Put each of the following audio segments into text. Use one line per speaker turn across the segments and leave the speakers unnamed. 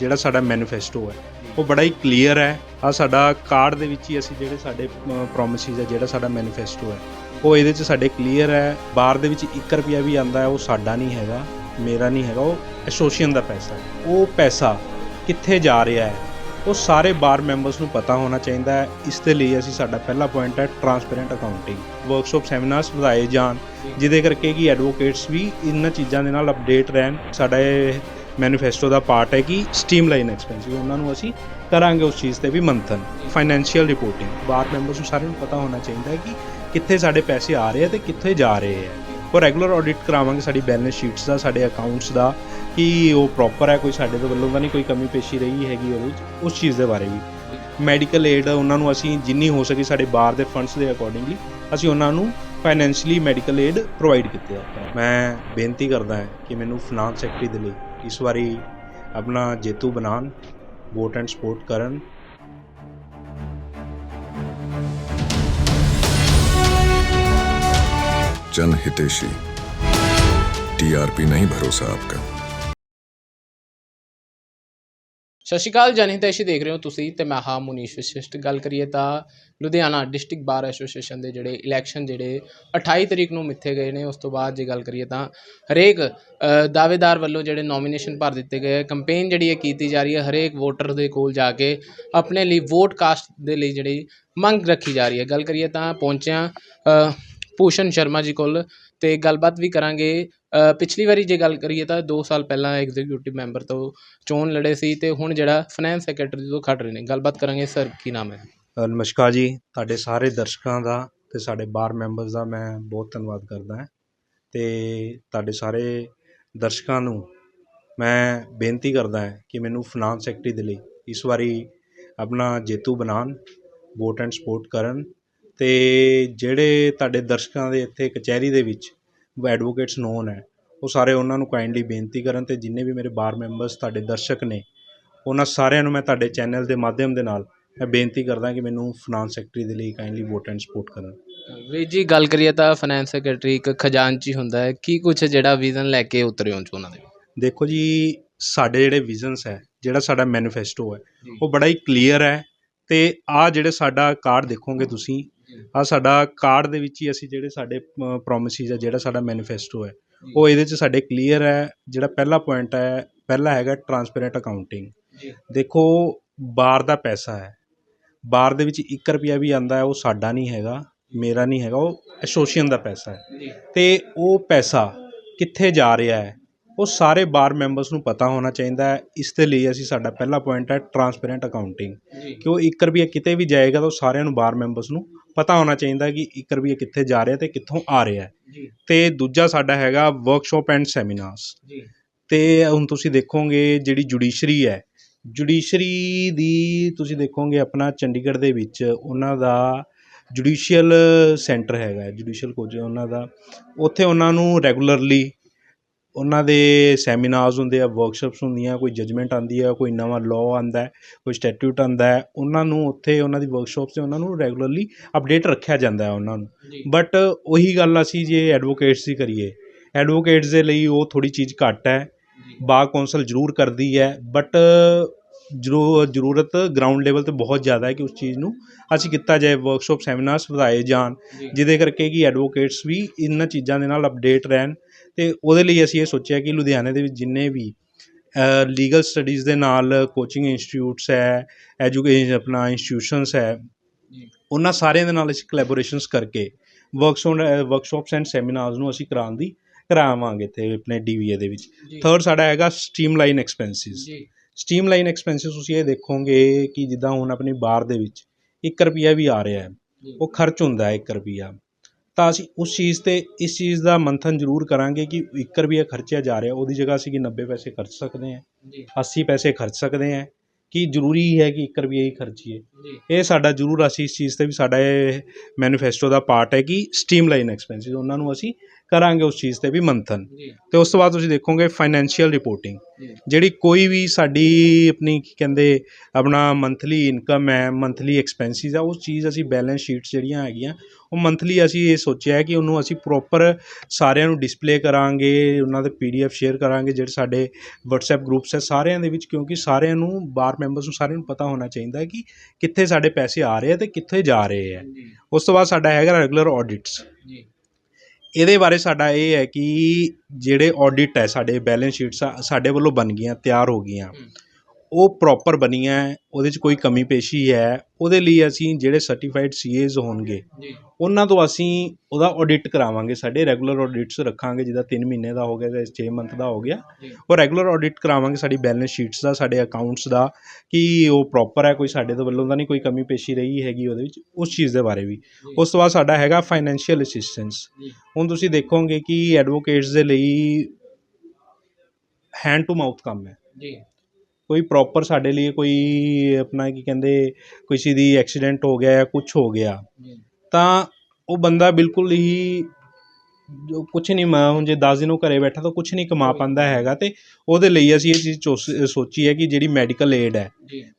ਜਿਹੜਾ ਸਾਡਾ ਮੈਨੀਫੈਸਟੋ ਹੈ, ਉਹ ਬੜਾ ਹੀ ਕਲੀਅਰ ਹੈ। ਆ ਸਾਡਾ ਕਾਰਡ ਦੇ ਵਿੱਚ ਹੀ ਅਸੀਂ ਜਿਹੜੇ ਸਾਡੇ ਪ੍ਰੋਮਿਸਿਸ ਹੈ, ਜਿਹੜਾ ਸਾਡਾ ਮੈਨੀਫੈਸਟੋ ਹੈ, ਉਹ ਇਹਦੇ 'ਚ ਸਾਡੇ ਕਲੀਅਰ ਹੈ। ਬਾਹਰ ਦੇ ਵਿੱਚ 1 ਰੁਪਿਆ ਵੀ ਆਂਦਾ ਹੈ, ਉਹ ਸਾਡਾ ਨਹੀਂ ਹੈਗਾ, ਮੇਰਾ ਨਹੀਂ ਹੈਗਾ, ਉਹ ਐਸੋਸੀਏਸ਼ਨ ਦਾ ਪੈਸਾ ਹੈ। ਉਹ ਪੈਸਾ ਕਿੱਥੇ ਜਾ ਰਿਹਾ ਹੈ, ਉਹ ਸਾਰੇ ਬਾਰ ਮੈਂਬਰਸ ਨੂੰ ਪਤਾ ਹੋਣਾ ਚਾਹੀਦਾ ਹੈ। ਇਸ ਦੇ ਲਈ ਅਸੀਂ ਸਾਡਾ ਪਹਿਲਾ ਪੁਆਇੰਟ ਹੈ ਟਰਾਂਸਪੇਰੈਂਟ ਅਕਾਊਂਟਿੰਗ ਵਰਕਸ਼ਾਪ ਸੈਮੀਨਾਰਸ ਵਧਾਏ ਜਾਣ, ਜਿਹਦੇ ਕਰਕੇ ਕਿ ਐਡਵੋਕੇਟਸ ਵੀ ਇਹਨਾਂ ਚੀਜ਼ਾਂ ਦੇ ਨਾਲ ਅਪਡੇਟ ਰਹਿਣ। ਸਾਡਾ ਮੈਨੀਫੈਸਟੋ ਦਾ ਪਾਰਟ ਹੈ ਕਿ ਸਟ੍ਰੀਮਲਾਈਨ ਐਕਸਪੈਂਸਿਸ ਉਹਨਾਂ ਨੂੰ ਅਸੀਂ ਕਰਾਂਗੇ ਉਸ ਚੀਜ਼ ਤੇ ਵੀ ਮੰਥਨ ਫਾਈਨੈਂਸ਼ੀਅਲ ਰਿਪੋਰਟਿੰਗ ਬਾਰ ਮੈਂਬਰਸ ਨੂੰ ਸਾਰਿਆਂ ਨੂੰ ਪਤਾ ਹੋਣਾ ਚਾਹੀਦਾ ਹੈ ਕਿ ਕਿੱਥੇ ਸਾਡੇ ਪੈਸੇ ਆ ਰਹੇ ਆ ਤੇ ਕਿੱਥੇ ਜਾ ਰਹੇ ਆ। ਉਹ ਰੈਗੂਲਰ ਆਡਿਟ ਕਰਾਵਾਂਗੇ ਸਾਡੀ ਬੈਲੈਂਸ ਸ਼ੀਟਸ ਦਾ, ਸਾਡੇ ਅਕਾਊਂਟਸ ਦਾ, ਕਿ ਉਹ ਪ੍ਰੋਪਰ ਹੈ, ਕੋਈ ਸਾਡੇ ਦੇ ਵੱਲੋਂ ਤਾਂ ਨਹੀਂ ਕੋਈ ਕਮੀ ਪੇਸ਼ੀ ਰਹੀ ਹੈਗੀ ਉਹਦੇ ਵਿੱਚ ਉਸ ਚੀਜ਼ ਦੇ ਬਾਰੇ ਵੀ। ਮੈਡੀਕਲ ਏਡ ਉਹਨਾਂ ਨੂੰ ਅਸੀਂ ਜਿੰਨੀ ਹੋ ਸਕੇ ਸਾਡੇ ਬਾਹਰ ਦੇ ਫੰਡਸ ਦੇ ਅਕੋਰਡਿੰਗਲੀ ਅਸੀਂ ਉਹਨਾਂ ਨੂੰ ਫਾਈਨੈਂਸ਼ੀਅਲੀ ਮੈਡੀਕਲ ਏਡ ਪ੍ਰੋਵਾਈਡ ਕੀਤੇ ਆ। ਮੈਂ ਬੇਨਤੀ ਕਰਦਾ ਹਾਂ ਕਿ ਮੈਨੂੰ ਫਾਈਨਾਂਸ ਸੈਕਟਰੀ ਦੇ ਲਈ इस बारी अपना जेतु बनान वोट एंड सपोर्ट
करन जनहितेशी टीआरपी नहीं भरोसा आपका।
ਸਤਿ ਸ਼੍ਰੀ ਅਕਾਲ ਜਨਹਿਤੈਸ਼ੀ ਦੇਖ ਰਹੇ ਹੋ ਤੁਸੀਂ ਤੇ ਮੈਂ ਹਾਂ ਮੁਨੀਸ਼ ਵਿਸ਼ਿਸ਼ਟ। ਗੱਲ ਕਰੀਏ ਤਾਂ ਲੁਧਿਆਣਾ ਡਿਸਟ੍ਰਿਕਟ ਬਾਰ ਐਸੋਸੀਏਸ਼ਨ ਦੇ ਜਿਹੜੇ ਇਲੈਕਸ਼ਨ ਜਿਹੜੇ 28 ਤਰੀਕ ਨੂੰ ਮਿੱਥੇ ਗਏ ਨੇ, ਉਸ ਤੋਂ ਬਾਅਦ ਜੇ ਗੱਲ ਕਰੀਏ ਤਾਂ ਹਰੇਕ ਦਾਅਵੇਦਾਰ ਵੱਲੋਂ ਜਿਹੜੇ ਨੋਮੀਨੇਸ਼ਨ ਭਰ ਦਿੱਤੇ ਗਏ ਕੰਪੇਨ ਜਿਹੜੀ ਹੈ ਕੀਤੀ ਜਾ ਰਹੀ ਹੈ, ਹਰੇਕ ਵੋਟਰ ਦੇ ਕੋਲ ਜਾ ਕੇ ਆਪਣੇ ਲਈ ਵੋਟ ਕਾਸਟ ਦੇ ਲਈ ਜਿਹੜੀ ਮੰਗ ਰੱਖੀ ਜਾ ਰਹੀ ਹੈ। ਗੱਲ ਕਰੀਏ ਤਾਂ ਪਹੁੰਚਿਆ ਭੂਸ਼ਣ ਸ਼ਰਮਾ ਜੀ ਕੋਲ ਅਤੇ ਗੱਲਬਾਤ ਵੀ ਕਰਾਂਗੇ। ਪਿਛਲੀ ਵਾਰੀ ਜੇ ਗੱਲ ਕਰੀਏ ਤਾਂ 2 ਸਾਲ ਪਹਿਲਾਂ ਐਗਜ਼ੀਕਿਊਟਿਵ ਮੈਂਬਰ ਤੋਂ ਚੋਣ ਲੜੇ ਸੀ ਤੇ ਹੁਣ ਜਿਹੜਾ ਫਾਈਨੈਂਸ ਸੈਕਟਰੀ ਤੋਂ ਖੜ ਰਹੇ ਨੇ। ਗੱਲਬਾਤ ਕਰਾਂਗੇ। ਸਰ, ਕੀ ਨਾਮ ਹੈ?
ਨਮਸਕਾਰ ਜੀ। ਤੁਹਾਡੇ ਸਾਰੇ ਦਰਸ਼ਕਾਂ ਦਾ ਤੇ ਸਾਡੇ ਬਾਰ ਮੈਂਬਰਸ ਦਾ ਮੈਂ ਬਹੁਤ ਧੰਨਵਾਦ ਕਰਦਾ ਹਾਂ। ਤੇ ਤੁਹਾਡੇ ਸਾਰੇ ਦਰਸ਼ਕਾਂ ਨੂੰ ਮੈਂ ਬੇਨਤੀ ਕਰਦਾ ਹਾਂ ਕਿ ਮੈਨੂੰ ਫਾਈਨਾਂਸ ਸੈਕਟਰੀ ਦੇ ਲਈ ਇਸ ਵਾਰੀ ਆਪਣਾ ਜੇਤੂ ਬਣਾਉਣ ਵੋਟ ਐਂਡ ਸਪੋਰਟ ਕਰਨ ਤੇ ਜਿਹੜੇ ਤੁਹਾਡੇ ਦਰਸ਼ਕਾਂ ਦੇ ਇੱਥੇ ਕਚਹਿਰੀ ਦੇ ਵਿੱਚ ਐਡਵੋਕੇਟਸ ਨੋਨ ਹੈ ਉਹ ਸਾਰੇ ਉਹਨਾਂ ਨੂੰ ਕਾਈਂਡਲੀ ਬੇਨਤੀ ਕਰਨ ਤੇ ਜਿੰਨੇ ਵੀ ਮੇਰੇ ਬਾਰ ਮੈਂਬਰਸ ਤੁਹਾਡੇ ਦਰਸ਼ਕ ਨੇ ਉਹਨਾਂ ਸਾਰਿਆਂ ਨੂੰ ਮੈਂ ਤੁਹਾਡੇ ਚੈਨਲ ਦੇ ਮਾਧਿਅਮ ਦੇ ਨਾਲ ਮੈਂ ਬੇਨਤੀ ਕਰਦਾ ਕਿ ਮੈਨੂੰ ਫਾਈਨਾਂਸ ਸੈਕਟਰੀ ਦੇ ਲਈ ਕਾਈਂਡਲੀ ਵੋਟ ਐਂਡ ਸਪੋਰਟ ਕਰਨ।
ਵੀਰ ਜੀ ਗੱਲ ਕਰੀਏ ਤਾਂ ਫਾਈਨੈਂਸ ਸੈਕਟਰੀ ਇੱਕ ਖਜ਼ਾਨਚੀ ਹੁੰਦਾ ਹੈ ਕੀ ਕੁਝ ਜਿਹੜਾ ਵਿਜ਼ਨ ਲੈ ਕੇ ਉਤਰੇ ਹੋ ਚੋਣਾਂ ਦੇ
ਦੇਖੋ ਜੀ ਸਾਡੇ ਜਿਹੜੇ ਵਿਜ਼ਨਸ ਹੈ ਜਿਹੜਾ ਸਾਡਾ ਮੈਨੀਫੈਸਟੋ ਹੈ ਉਹ ਬੜਾ ਹੀ ਕਲੀਅਰ ਹੈ ਤੇ ਆ ਜਿਹੜੇ ਸਾਡਾ ਕਾਰਡ ਦੇਖੋਗੇ ਤੁਸੀਂ ਆ ਸਾਡਾ ਕਾਰਡ ਦੇ ਵਿੱਚ ਹੀ ਅਸੀਂ ਜਿਹੜੇ ਸਾਡੇ ਪ੍ਰੋਮਿਸਿਸ ਹੈ ਜਿਹੜਾ ਸਾਡਾ ਮੈਨੀਫੈਸਟੋ ਹੈ ਉਹ ਇਹਦੇ 'ਚ ਸਾਡੇ ਕਲੀਅਰ ਹੈ ਜਿਹੜਾ ਪਹਿਲਾ ਪੁਆਇੰਟ ਹੈ ਪਹਿਲਾ ਹੈਗਾ ਟਰਾਂਸਪੇਰੈਂਟ ਅਕਾਊਂਟਿੰਗ। ਦੇਖੋ ਬਾਹਰ ਦਾ ਪੈਸਾ ਹੈ ਬਾਹਰ ਦੇ ਵਿੱਚ 1 ਰੁਪਿਆ ਵੀ ਆਂਦਾ ਹੈ ਉਹ ਸਾਡਾ ਨਹੀਂ ਹੈਗਾ ਮੇਰਾ ਨਹੀਂ ਹੈਗਾ ਉਹ ਐਸੋਸੀਏਸ਼ਨ ਦਾ ਪੈਸਾ ਹੈ। ਤੇ ਉਹ ਪੈਸਾ ਕਿੱਥੇ ਜਾ ਰਿਹਾ ਹੈ ਉਹ ਸਾਰੇ ਬਾਰ ਮੈਂਬਰਸ ਨੂੰ ਪਤਾ ਹੋਣਾ ਚਾਹੀਦਾ ਹੈ ਇਸ ਦੇ ਲਈ ਅਸੀਂ ਸਾਡਾ ਪਹਿਲਾ ਪੁਆਇੰਟ ਹੈ ਟਰਾਂਸਪੇਰੈਂਟ ਅਕਾਊਂਟਿੰਗ ਕਿ ਉਹ 1 ਰੁਪਿਆ ਕਿਤੇ ਵੀ ਜਾਏਗਾ ਤਾਂ ਉਹ ਸਾਰਿਆਂ ਨੂੰ ਬਾਰ ਮੈਂਬਰਸ ਨੂੰ ਪਤਾ ਹੋਣਾ ਚਾਹੀਦਾ ਕਿ 1 ਰੁਪਿਆ ਕਿੱਥੇ ਜਾ ਰਿਹਾ ਤੇ ਕਿੱਥੋਂ ਆ ਰਿਹਾ ਹੈ।
ਜੀ।
ਤੇ ਦੂਜਾ ਸਾਡਾ ਹੈਗਾ ਵਰਕਸ਼ਾਪ ਐਂਡ ਸੈਮੀਨਾਰਸ
ਜੀ।
ਤੇ ਹੁਣ ਤੁਸੀਂ ਦੇਖੋਗੇ ਜਿਹੜੀ ਜੁਡੀਸ਼ਰੀ ਹੈ ਜੁਡੀਸ਼ਰੀ ਦੀ ਤੁਸੀਂ ਦੇਖੋਗੇ ਆਪਣਾ ਚੰਡੀਗੜ੍ਹ ਦੇ ਵਿੱਚ ਉਹਨਾਂ ਦਾ ਜੁਡੀਸ਼ੀਅਲ ਸੈਂਟਰ ਹੈਗਾ ਜੁਡੀਸ਼ੀਅਲ ਕੋਚ ਉਹਨਾਂ ਦਾ। ਉੱਥੇ ਉਹਨਾਂ ਨੂੰ ਰੈਗੂਲਰਲੀ ਉਹਨਾਂ ਦੇ ਸੈਮੀਨਾਰਸ ਹੁੰਦੇ ਆ ਵਰਕਸ਼ਾਪਸ ਹੁੰਦੀਆਂ ਕੋਈ ਜਜਮੈਂਟ ਆਉਂਦੀ ਹੈ ਕੋਈ ਨਵਾਂ ਲਾਅ ਆਉਂਦਾ ਹੈ ਕੋਈ ਸਟੈਟਿਊਟ ਆਉਂਦਾ ਹੈ ਉਹਨਾਂ ਨੂੰ ਉੱਥੇ ਉਹਨਾਂ ਦੀ ਵਰਕਸ਼ਾਪਸ ਤੇ ਉਹਨਾਂ ਨੂੰ ਰੈਗੂਲਰਲੀ ਅਪਡੇਟ ਰੱਖਿਆ ਜਾਂਦਾ ਹੈ ਉਹਨਾਂ ਨੂੰ। ਬਟ ਉਹੀ ਗੱਲ ਅਸੀਂ ਜੇ ਐਡਵੋਕੇਟਸ ਦੀ ਕਰੀਏ ਐਡਵੋਕੇਟਸ ਦੇ ਲਈ ਉਹ ਥੋੜੀ ਚੀਜ਼ ਘੱਟ ਹੈ ਬਾਰ ਕੌਂਸਲ ਜ਼ਰੂਰ ਕਰਦੀ ਹੈ ਬਟ ਜ਼ਰੂਰ ਜ਼ਰੂਰਤ ਗਰਾਊਂਡ ਲੈਵਲ ਤੇ ਬਹੁਤ ਜ਼ਿਆਦਾ ਹੈ ਕਿ ਉਸ ਚੀਜ਼ ਨੂੰ ਅਸੀਂ ਕੀਤਾ ਜਾਏ ਵਰਕਸ਼ਾਪ ਸੈਮੀਨਾਰਸ ਵਧਾਏ ਜਾਣ ਜਿਹਦੇ ਕਰਕੇ ਕਿ ਐਡਵੋਕੇਟਸ ਵੀ ਇਹਨਾਂ ਚੀਜ਼ਾਂ ਦੇ ਨਾਲ ਅਪਡੇਟ ਰਹਿਣ ਤੇ ਉਹਦੇ ਲਈ ਅਸੀਂ ਇਹ ਸੋਚਿਆ ਕਿ ਲੁਧਿਆਣੇ ਦੇ ਵਿੱਚ ਜਿੰਨੇ ਵੀ ਲੀਗਲ ਸਟੱਡੀਜ਼ ਦੇ ਨਾਲ ਕੋਚਿੰਗ ਇੰਸਟੀਚਿਊਟਸ ਹੈ ਐਜੂਕੇਸ਼ਨ ਆਪਣਾ ਇੰਸਟੀਟਿਊਸ਼ਨਸ ਹੈ ਉਹਨਾਂ ਸਾਰਿਆਂ ਦੇ ਨਾਲ ਅਸੀਂ ਕੋਲੈਬੋਰੇਸ਼ਨਸ ਕਰਕੇ ਵਰਕਸ਼ਾਪ ਵਰਕਸ਼ਾਪਸ ਐਂਡ ਸੈਮੀਨਾਰਸ ਨੂੰ ਅਸੀਂ ਕਰਾਉਣ ਦੀ ਕਰਾਵਾਂਗੇ ਇੱਥੇ ਆਪਣੇ ਡੀਵੀਏ ਦੇ ਵਿੱਚ। ਥਰਡ ਸਾਡਾ ਹੈਗਾ ਸਟ੍ਰੀਮਲਾਈਨ ਐਕਸਪੈਂਸਿਸ
ਜੀ।
ਸਟ੍ਰੀਮਲਾਈਨ ਐਕਸਪੈਂਸਿਸ ਤੁਸੀਂ ਇਹ ਦੇਖੋਗੇ ਕਿ ਜਿੱਦਾਂ ਹੁਣ ਆਪਣੀ ਬਾਰ ਦੇ ਵਿੱਚ 1 ਰੁਪਿਆ ਵੀ ਆ ਰਿਹਾ ਹੈ। ਉਹ ਖਰਚ ਹੁੰਦਾ ਹੈ 1 ਰੁਪਿਆ ਤਾਂ ਅਸੀਂ ਉਸ ਚੀਜ਼ ਤੇ ਇਸ ਚੀਜ਼ ਦਾ ਮੰਥਨ ਜ਼ਰੂਰ ਕਰਾਂਗੇ ਕਿ 1 ਰੁਪਿਆ ਖਰਚਿਆ ਜਾ ਰਿਹਾ ਉਹਦੀ ਜਗ੍ਹਾ ਅਸੀਂ ਕਿ 90 ਪੈਸੇ ਖਰਚ ਸਕਦੇ ਹਾਂ
ਜੀ।
80 ਪੈਸੇ ਖਰਚ ਸਕਦੇ ਹਾਂ ਕਿ ਜ਼ਰੂਰੀ ਹੈ ਕਿ 1 ਰੁਪਿਆ ਹੀ ਖਰਚੀਏ। ਇਹ ਸਾਡਾ ਜ਼ਰੂਰ ਅਸੀਂ ਇਸ ਚੀਜ਼ ਤੇ ਵੀ ਸਾਡਾ ਇਹ ਮੈਨੀਫੈਸਟੋ ਦਾ ਪਾਰਟ ਹੈ ਕਿ ਸਟ੍ਰੀਮਲਾਈਨ ਐਕਸਪੈਂਸਿਸ ਉਹਨਾਂ ਨੂੰ ਅਸੀਂ ਕਰਾਂਗੇ ਉਸ ਚੀਜ਼ ਤੇ ਵੀ ਮੰਥਨ। ਤੇ ਉਸ ਤੋਂ ਬਾਅਦ ਤੁਸੀਂ ਦੇਖੋਗੇ ਫਾਈਨੈਂਸ਼ੀਅਲ ਰਿਪੋਰਟਿੰਗ ਜਿਹੜੀ ਕੋਈ ਵੀ ਸਾਡੀ ਆਪਣੀ ਕੀ ਕਹਿੰਦੇ ਆਪਣਾ ਮੰਥਲੀ ਇਨਕਮ ਹੈ ਮੰਥਲੀ ਐਕਸਪੈਂਸਿਸ ਆ ਉਸ ਚੀਜ਼ ਅਸੀਂ ਬੈਲੈਂਸ ਸ਼ੀਟਸ ਜਿਹੜੀਆਂ ਹੈਗੀਆਂ ਉਹ ਮੰਥਲੀ ਅਸੀਂ ਇਹ ਸੋਚਿਆ ਹੈ ਕਿ ਉਹਨੂੰ ਅਸੀਂ ਪ੍ਰੋਪਰ ਸਾਰਿਆਂ ਨੂੰ ਡਿਸਪਲੇ ਕਰਾਂਗੇ ਉਹਨਾਂ ਦੇ ਪੀਡੀਐਫ ਸ਼ੇਅਰ ਕਰਾਂਗੇ ਜਿਹੜੇ ਸਾਡੇ WhatsApp ਗਰੁੱਪਸ ਹੈ ਸਾਰਿਆਂ ਦੇ ਵਿੱਚ ਕਿਉਂਕਿ ਸਾਰਿਆਂ ਨੂੰ ਬਾਰ ਮੈਂਬਰਸ ਨੂੰ ਸਾਰਿਆਂ ਨੂੰ ਪਤਾ ਹੋਣਾ ਚਾਹੀਦਾ ਹੈ ਕਿ ਕਿੱਥੇ ਸਾਡੇ ਪੈਸੇ ਆ ਰਹੇ ਆ ਤੇ ਕਿੱਥੇ ਜਾ ਰਹੇ ਆ।
ਜੀ।
ਉਸ ਤੋਂ ਬਾਅਦ ਸਾਡਾ ਹੈਗਾ ਰੈਗੂਲਰ ਆਡਿਟਸ
ਜੀ।
ਇਹਦੇ ਬਾਰੇ ਸਾਡਾ ਇਹ ਹੈ ਕਿ ਜਿਹੜੇ ਔਡਿਟ ਹੈ, ਸਾਡੇ ਬੈਲੈਂਸ ਸ਼ੀਟਸ ਆ, ਸਾਡੇ ਵੱਲੋਂ ਬਣ ਗਈਆਂ, ਤਿਆਰ ਹੋ ਗਈਆਂ। ਉਹ ਪ੍ਰੋਪਰ ਬਣੀਆਂ ਹੈ, ਉਹਦੇ 'ਚ ਕੋਈ ਕਮੀ ਪੇਸ਼ੀ ਹੈ ਉਹਦੇ ਲਈ ਅਸੀਂ ਜਿਹੜੇ ਸਰਟੀਫਾਈਡ ਸੀਏਜ਼ ਹੋਣਗੇ ਉਹਨਾਂ ਤੋਂ ਅਸੀਂ ਉਹਦਾ ਆਡਿਟ ਕਰਾਵਾਂਗੇ ਸਾਡੇ ਰੈਗੂਲਰ ਆਡਿਟਸ ਰੱਖਾਂਗੇ ਜਿਹਦਾ 3 ਮਹੀਨੇ ਦਾ ਹੋ ਗਿਆ ਜਾਂ 6 ਮੰਥ ਦਾ ਹੋ ਗਿਆ। ਉਹ ਰੈਗੂਲਰ ਆਡਿਟ ਕਰਾਵਾਂਗੇ ਸਾਡੀ ਬੈਲੈਂਸ ਸ਼ੀਟਸ ਦਾ ਸਾਡੇ ਅਕਾਊਂਟਸ ਦਾ ਕਿ ਉਹ ਪ੍ਰੋਪਰ ਹੈ ਕੋਈ ਸਾਡੇ ਤੋਂ ਵੱਲੋਂ ਤਾਂ ਨਹੀਂ ਕੋਈ ਕਮੀ ਪੇਸ਼ੀ ਰਹੀ ਹੈਗੀ ਉਹਦੇ ਵਿੱਚ ਉਸ ਚੀਜ਼ ਦੇ ਬਾਰੇ ਵੀ। ਉਸ ਤੋਂ ਬਾਅਦ ਸਾਡਾ ਹੈਗਾ ਫਾਈਨੈਂਸ਼ੀਅਲ ਅਸਿਸਟੈਂਸ ਹੁਣ ਤੁਸੀਂ ਦੇਖੋਗੇ ਕਿ ਐਡਵੋਕੇਟਸ ਦੇ ਲਈ ਹੈਂਡ ਟੂ ਮਾਊਥ ਕੰਮ ਹੈ।
ਜੀ।
ਕੋਈ ਪ੍ਰੋਪਰ ਸਾਡੇ ਲਈ ਕੋਈ ਆਪਣਾ ਕੀ ਕਹਿੰਦੇ ਕਿਸੇ ਦੀ ਐਕਸੀਡੈਂਟ ਹੋ ਗਿਆ ਜਾਂ ਕੁਝ ਹੋ ਗਿਆ ਤਾਂ ਉਹ ਬੰਦਾ ਬਿਲਕੁਲ ਹੀ ਜੋ ਕੁਝ ਨਹੀਂ ਮੈਂ ਹੁਣ ਜੇ 10 ਦਿਨ ਉਹ ਘਰੇ ਬੈਠਾ ਤਾਂ ਕੁਝ ਨਹੀਂ ਕਮਾ ਪਾਉਂਦਾ ਹੈਗਾ ਤੇ ਉਹਦੇ ਲਈ ਅਸੀਂ ਇਹ ਚੀਜ਼ ਸੋਚੀ ਹੈ ਕਿ ਜਿਹੜੀ ਮੈਡੀਕਲ ਏਡ ਹੈ।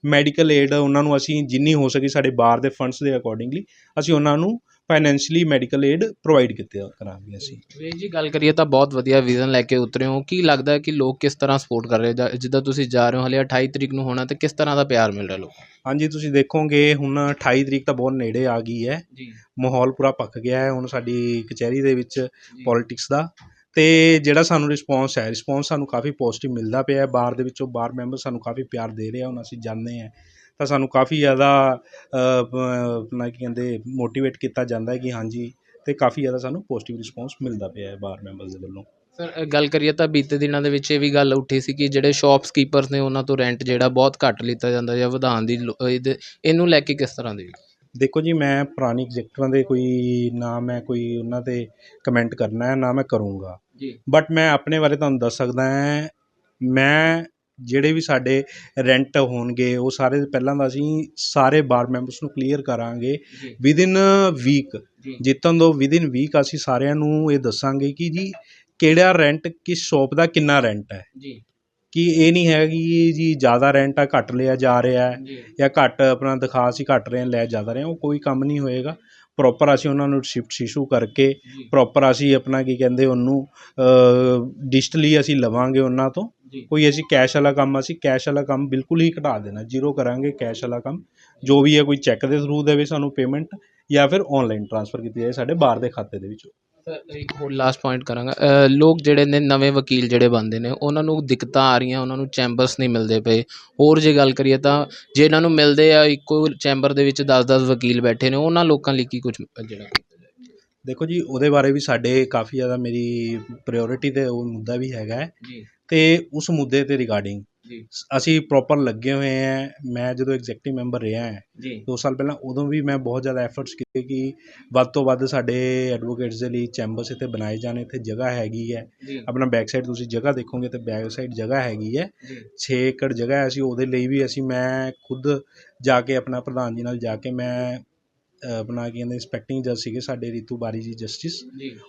ਮੈਡੀਕਲ ਏਡ ਉਹਨਾਂ ਨੂੰ ਅਸੀਂ ਜਿੰਨੀ ਹੋ ਸਕੇ ਸਾਡੇ ਬਾਹਰ ਦੇ ਫੰਡਸ ਦੇ ਅਕੋਰਡਿੰਗਲੀ ਅਸੀਂ ਉਹਨਾਂ ਨੂੰ ਫਾਈਨੈਂਸ਼ੀਅਲੀ ਮੈਡੀਕਲ ਏਡ ਪ੍ਰੋਵਾਈਡ ਕੀਤੇ ਕਰਾਂਗੇ ਅਸੀਂ
ਵੀਰ ਜੀ ਗੱਲ ਕਰੀਏ ਤਾਂ ਬਹੁਤ ਵਧੀਆ ਵਿਜ਼ਨ ਲੈ ਕੇ ਉਤਰੇ ਹੋ। ਕੀ ਲੱਗਦਾ ਹੈ ਕਿ ਲੋਕ ਕਿਸ ਤਰ੍ਹਾਂ ਸਪੋਰਟ ਕਰ ਰਹੇ? ਜਾਂ ਜਿੱਦਾਂ ਤੁਸੀਂ ਜਾ ਰਹੇ ਹੋ ਹਲੇ 28 ਤਰੀਕ ਨੂੰ ਹੋਣਾ ਤੇ ਕਿਸ ਤਰ੍ਹਾਂ ਦਾ ਪਿਆਰ ਮਿਲ ਰਿਹਾ ਲੋਕ
ਹਾਂਜੀ ਤੁਸੀਂ ਦੇਖੋਗੇ ਹੁਣ 28 ਤਰੀਕ ਤਾਂ ਬਹੁਤ ਨੇੜੇ ਆ ਗਈ ਹੈ।
ਜੀ।
ਮਾਹੌਲ ਪੂਰਾ ਪੱਕ ਗਿਆ ਹੈ ਹੁਣ ਸਾਡੀ ਕਚਹਿਰੀ ਦੇ ਵਿੱਚ ਪੋਲਿਟਿਕਸ ਦਾ। ਤੇ ਜਿਹੜਾ ਸਾਨੂੰ ਰਿਸਪੌਂਸ ਹੈ ਰਿਸਪੌਂਸ ਸਾਨੂੰ ਕਾਫੀ ਪੋਜ਼ਿਟਿਵ ਮਿਲਦਾ ਪਿਆ ਹੈ। ਬਾਰ ਦੇ ਵਿੱਚੋਂ ਬਾਰ ਮੈਂਬਰ ਸਾਨੂੰ ਕਾਫੀ ਪਿਆਰ ਦੇ ਰਹੇ ਆ ਹੁਣ ਅਸੀਂ ਜਾਂਦੇ ਹਾਂ। ਤਾਂ ਸਾਨੂੰ ਕਾਫੀ ਜ਼ਿਆਦਾ ਆਪਣਾ ਕੀ ਕਹਿੰਦੇ ਮੋਟੀਵੇਟ ਕੀਤਾ ਜਾਂਦਾ ਹੈ ਕਿ ਹਾਂਜੀ ਤੇ ਕਾਫੀ ਜ਼ਿਆਦਾ ਸਾਨੂੰ ਪੋਜ਼ਿਟਿਵ ਰਿਸਪੌਂਸ ਮਿਲਦਾ ਪਿਆ ਹੈ ਬਾਰ ਮੈਂਬਰਸ ਦੇ ਵੱਲੋਂ।
ਸਰ ਗੱਲ ਕਰੀਏ ਤਾਂ ਬੀਤੇ ਦਿਨਾਂ ਦੇ ਵਿੱਚ ਇਹ ਵੀ ਗੱਲ ਉੱਠੀ ਸੀ ਕਿ ਜਿਹੜੇ ਸ਼ਾਪਸ ਕੀਪਰਸ ਨੇ ਉਹਨਾਂ ਤੋਂ ਰੈਂਟ ਜਿਹੜਾ ਬਹੁਤ ਘੱਟ ਲਿੱਤਾ ਜਾਂਦਾ ਜਾਂ ਵਧਾਉਣ ਦੀ ਲੋ- ਇਹਦੇ- ਇਹਨੂੰ ਲੈ ਕੇ ਕਿਸ ਤਰ੍ਹਾਂ ਦੀ?
ਦੇਖੋ ਜੀ ਮੈਂ ਪੁਰਾਣੀ ਐਗਜ਼ੈਕਟਰਾਂ ਦੇ ਕੋਈ ਨਾ ਮੈਂ ਕੋਈ ਉਹਨਾਂ ਤੇ ਕਮੈਂਟ ਕਰਨਾ ਹੈ ਨਾ ਮੈਂ ਕਰੂੰਗਾ।
ਜੀ।
ਬਟ ਮੈਂ ਆਪਣੇ ਬਾਰੇ ਤੁਹਾਨੂੰ ਦੱਸ ਸਕਦਾ ਹਾਂ ਮੈਂ ਜਿਹੜੇ ਵੀ ਸਾਡੇ ਰੈਂਟ ਹੋਣਗੇ ਉਹ ਸਾਰੇ ਪਹਿਲਾਂ ਤਾਂ ਅਸੀਂ ਸਾਰੇ ਬਾਰ ਮੈਂਬਰਸ ਨੂੰ ਕਲੀਅਰ ਕਰਾਂਗੇ
ਜੀ।
ਵਿਦਿਨ ਵੀਕ
ਜੀ।
ਜਿੱਤਨ ਦੋ ਵਿਦਿਨ ਵੀਕ ਅਸੀਂ ਸਾਰਿਆਂ ਨੂੰ ਇਹ ਦੱਸਾਂਗੇ ਕਿ ਜੀ ਕਿਹੜਾ ਰੈਂਟ ਕਿਸ ਸ਼ੋਪ ਦਾ ਕਿੰਨਾ ਰੈਂਟ ਹੈ।
ਜੀ।
ਕਿ ਇਹ ਨਹੀਂ ਹੈ ਕਿ ਜੀ ਜ਼ਿਆਦਾ ਰੈਂਟ ਆ ਘੱਟ ਲਿਆ ਜਾ ਰਿਹਾ ਹੈ
ਜੀ।
ਘੱਟ ਆਪਣਾ ਦਿਖਾ ਅਸੀਂ ਘੱਟ ਰਹੇ ਲੈ ਜ਼ਿਆਦਾ ਰਹੇ ਹਾਂ ਉਹ ਕੋਈ ਕੰਮ ਨਹੀਂ ਹੋਏਗਾ। ਪ੍ਰੋਪਰ ਅਸੀਂ ਉਹਨਾਂ ਨੂੰ ਸ਼ਿਫਟ ਇਸ਼ੂ ਕਰਕੇ ਪ੍ਰੋਪਰ ਅਸੀਂ ਆਪਣਾ ਕੀ ਕਹਿੰਦੇ ਉਹਨੂੰ ਡਿਜਟਲੀ ਅਸੀਂ ਲਵਾਂਗੇ ਉਹਨਾਂ ਤੋਂ। ਕੋਈ ਅਸੀਂ ਕੈਸ਼ ਵਾਲਾ ਕੰਮ ਅਸੀਂ ਕੈਸ਼ ਵਾਲਾ ਕੰਮ ਬਿਲਕੁਲ ਹੀ ਘਟਾ ਦੇਣਾ ਜ਼ੀਰੋ ਕਰਾਂਗੇ ਕੈਸ਼ ਵਾਲਾ ਕੰਮ। ਜੋ ਵੀ ਹੈ ਕੋਈ ਚੈੱਕ ਦੇ ਥਰੂ ਦੇਵੇ ਸਾਨੂੰ ਪੇਮੈਂਟ ਜਾਂ ਫਿਰ ਆਨਲਾਈਨ ਟ੍ਰਾਂਸਫਰ ਕੀਤੀ ਜਾਏ ਸਾਡੇ ਬਾਹਰ ਦੇ ਖਾਤੇ ਦੇ ਵਿੱਚ।
ਸਰ ਇੱਕ ਹੋਰ ਲਾਸਟ ਪੁਆਇੰਟ ਕਰਾਂਗਾ। ਲੋਕ ਜਿਹੜੇ ਨੇ ਨਵੇਂ ਵਕੀਲ ਜਿਹੜੇ ਬਣਦੇ ਨੇ ਉਹਨਾਂ ਨੂੰ ਦਿੱਕਤਾਂ ਆ ਰਹੀਆਂ ਉਹਨਾਂ ਨੂੰ ਚੈਂਬਰਸ ਨਹੀਂ ਮਿਲਦੇ ਪਏ। ਹੋਰ ਜੇ ਗੱਲ ਕਰੀਏ ਤਾਂ ਜੇ ਇਹਨਾਂ ਨੂੰ ਮਿਲਦੇ ਆ ਇੱਕੋ ਚੈਂਬਰ ਦੇ ਵਿੱਚ 10-10 ਵਕੀਲ ਬੈਠੇ ਨੇ ਉਹਨਾਂ ਲੋਕਾਂ ਲਈ ਕੀ ਕੁਝ ਜਿਹੜਾ
ਦੇਖੋ ਜੀ ਉਹਦੇ ਬਾਰੇ ਵੀ ਸਾਡੇ ਕਾਫੀ ਜ਼ਿਆਦਾ ਮੇਰੀ ਪ੍ਰਾਇੋਰਟੀ ਤੇ ਉਹ ਮੁੱਦਾ ਵੀ ਹੈਗਾ ਹੈ।
ਜੀ।
ਤੇ ਉਸ ਮੁੱਦੇ ਤੇ ਰਿਗਾਰਡਿੰਗ
ਜੀ।
ਅਸੀਂ ਪ੍ਰੋਪਰ ਲੱਗੇ ਹੋਏ ਹਾਂ। ਮੈਂ ਜਦੋਂ ਐਗਜ਼ੈਕਟਿਵ ਮੈਂਬਰ ਰਿਹਾ ਹਾਂ
ਜੀ।
ਦੋ ਸਾਲ ਪਹਿਲਾਂ ਉਦੋਂ ਵੀ ਮੈਂ ਬਹੁਤ ਜ਼ਿਆਦਾ ਐਫਰਟਸ ਕੀਤੇ ਕਿ ਵੱਧ ਤੋਂ ਵੱਧ ਸਾਡੇ ਐਡਵੋਕੇਟਸ ਦੇ ਲਈ ਚੈਂਬਰਸ ਇੱਥੇ ਬਣਾਏ ਜਾਣ। ਇੱਥੇ ਜਗ੍ਹਾ ਹੈਗੀ ਹੈ। ਆਪਣਾ ਬੈਕ ਸਾਈਡ ਤੁਸੀਂ ਜਗ੍ਹਾ ਦੇਖੋਗੇ ਤੇ ਬੈਕ ਸਾਈਡ ਜਗ੍ਹਾ ਹੈਗੀ ਹੈ।
ਜੀ।
6 ਏਕੜ ਜਗ੍ਹਾ ਹੈ। ਅਸੀਂ ਉਹਦੇ ਲਈ ਵੀ ਅਸੀਂ ਮੈਂ ਖੁਦ ਜਾ ਕੇ ਆਪਣਾ ਪ੍ਰਧਾਨ ਜੀ ਨਾਲ ਜਾ ਕੇ ਮੈਂ ਆਪਣਾ ਕੀ ਕਹਿੰਦੇ ਇੰਸਪੈਕਟਿੰਗ ਜੱਜ ਸੀਗੇ ਸਾਡੇ ਰੀਤੂ ਬਾਰੀ ਜੀ ਜਸਟਿਸ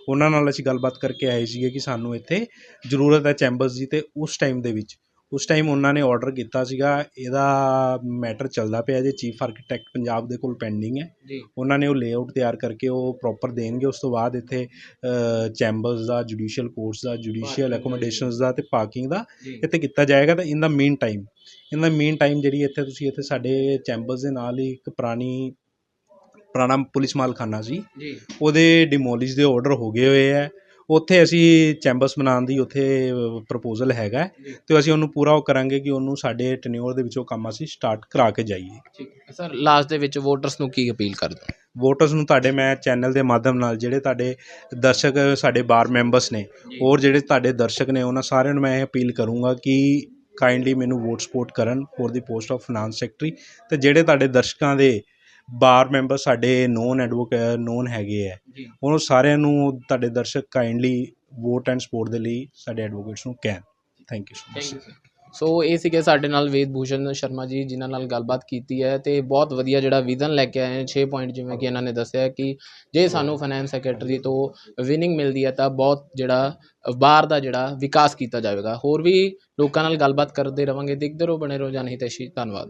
ਉਹਨਾਂ ਨਾਲ ਅਸੀਂ ਗੱਲਬਾਤ ਕਰਕੇ ਆਏ ਸੀਗੇ ਕਿ ਸਾਨੂੰ ਇੱਥੇ ਜ਼ਰੂਰਤ ਹੈ ਚੈਂਬਰਸ ਦੀ ਤੇ ਉਸ ਟਾਈਮ ਦੇ ਵਿੱਚ। ਉਸ ਟਾਈਮ ਉਹਨਾਂ ਨੇ ਆਰਡਰ ਕੀਤਾ ਸੀਗਾ ਇਹਦਾ ਮੈਟਰ ਚੱਲਦਾ ਪਿਆ ਜੇ ਚੀਫ ਆਰਕੀਟੈਕਟ ਪੰਜਾਬ ਦੇ ਕੋਲ ਪੈਂਡਿੰਗ ਹੈ। ਉਹਨਾਂ ਨੇ ਉਹ ਲੇਆਊਟ ਤਿਆਰ ਕਰਕੇ ਉਹ ਪ੍ਰੋਪਰ ਦੇਣਗੇ ਉਸ ਤੋਂ ਬਾਅਦ ਇੱਥੇ ਚੈਂਬਰਸ ਦਾ ਜੁਡੀਸ਼ੀਅਲ ਕੋਰਟਸ ਦਾ ਜੁਡੀਸ਼ੀਅਲ ਐਕੋਮੋਡੇਸ਼ਨਸ ਦਾ ਤੇ ਪਾਰਕਿੰਗ ਦਾ ਇੱਥੇ ਕੀਤਾ ਜਾਏਗਾ ਤਾਂ in the mean time in the mean time ਜਿਹੜੀ ਇੱਥੇ ਤੁਸੀਂ ਇੱਥੇ ਸਾਡੇ ਚੈਂਬਰਸ ਦੇ ਨਾਲ ਹੀ ਇੱਕ ਪੁਰਾਣੀ ਪੁਰਾਣਾ ਪੁਲਿਸ ਮਾਲਖਾਨਾ ਸੀ।
ਜੀ।
ਉਹਦੇ ਡਿਮੋਲਿਸ਼ ਦੇ ਆਰਡਰ ਹੋ ਗਏ ਹੋਏ ਹੈ ਉੱਥੇ ਅਸੀਂ ਚੈਂਬਰਸ ਬਣਾਉਣ ਦੀ ਉੱਥੇ ਪ੍ਰਪੋਜ਼ਲ ਹੈਗਾ। ਤੇ ਅਸੀਂ ਉਹਨੂੰ ਪੂਰਾ ਉਹ ਕਰਾਂਗੇ ਕਿ ਉਹਨੂੰ ਸਾਡੇ ਟੈਨਿਓਰ ਦੇ ਵਿੱਚੋਂ ਕੰਮ ਅਸੀਂ ਸਟਾਰਟ ਕਰਾ ਕੇ ਜਾਈਏ।
ਠੀਕ ਹੈ। ਸਰ ਲਾਸਟ ਦੇ ਵਿੱਚ ਵੋਟਰਸ ਨੂੰ ਕੀ ਅਪੀਲ ਕਰਦੇ
ਵੋਟਰਸ ਨੂੰ ਤੁਹਾਡੇ ਮੈਂ ਚੈਨਲ ਦੇ ਮਾਧਿਅਮ ਨਾਲ ਜਿਹੜੇ ਤੁਹਾਡੇ ਦਰਸ਼ਕ ਸਾਡੇ ਬਾਰ ਮੈਂਬਰਸ ਨੇ। ਹੋਰ ਜਿਹੜੇ ਤੁਹਾਡੇ ਦਰਸ਼ਕ ਨੇ ਉਹਨਾਂ ਸਾਰਿਆਂ ਨੂੰ ਮੈਂ ਇਹ ਅਪੀਲ ਕਰੂੰਗਾ ਕਿ ਕਾਈਂਡਲੀ ਮੈਨੂੰ ਵੋਟ ਸਪੋਰਟ ਕਰਨ for the post of finance secretary ਤੇ ਜਿਹੜੇ ਤੁਹਾਡੇ ਦਰਸ਼ਕਾਂ ਦੇ ਬਾਰ ਮੈਂਬਰ ਸਾਡੇ ਨੋਨ ਐਡਵੋਕੇਟ ਨੋਨ ਹੈਗੇ ਹੈ
ਜੀ।
ਉਹਨੂੰ ਸਾਰਿਆਂ ਨੂੰ ਤੁਹਾਡੇ ਦਰਸ਼ਕ ਕਾਈਂਡਲੀ ਵੋਟ ਐਂਡ ਸਪੋਰਟ ਦੇ ਲਈ ਸਾਡੇ ਐਡਵੋਕੇਟਸ ਨੂੰ ਕਹਿਣ। Thank you so
thank
much
you sir so ਇਹ ਸੀਗੇ ਸਾਡੇ ਨਾਲ ਵੇਦ ਭੂਸ਼ਣ ਸ਼ਰਮਾ ਜੀ ਜਿਨ੍ਹਾਂ ਨਾਲ ਗੱਲਬਾਤ ਕੀਤੀ ਹੈ ਤੇ ਬਹੁਤ ਵਧੀਆ ਜਿਹੜਾ ਵਿਜ਼ਨ ਲੈ ਕੇ ਆਏ ਨੇ। 6 ਪੁਆਇੰਟ ਜਿਵੇਂ ਕਿ ਇਹਨਾਂ ਨੇ ਦੱਸਿਆ ਕਿ ਜੇ ਸਾਨੂੰ ਫਾਈਨੈਂਸ ਸੈਕਟਰੀ ਤੋਂ ਵਿਨਿੰਗ ਮਿਲਦੀ ਹੈ ਤਾਂ ਬਹੁਤ ਜਿਹੜਾ ਬਾਹਰ ਦਾ ਜਿਹੜਾ ਵਿਕਾਸ ਕੀਤਾ ਜਾਵੇਗਾ। ਹੋਰ ਵੀ ਲੋਕਾਂ ਨਾਲ ਗੱਲਬਾਤ ਕਰਦੇ ਰਵਾਂਗੇ। ਦੇਖਦੇ ਰਹੋ ਬਣੇ ਰਹੋ ਜਾਨਹਿਤੈਸ਼ੀ ਧੰਨਵਾਦ।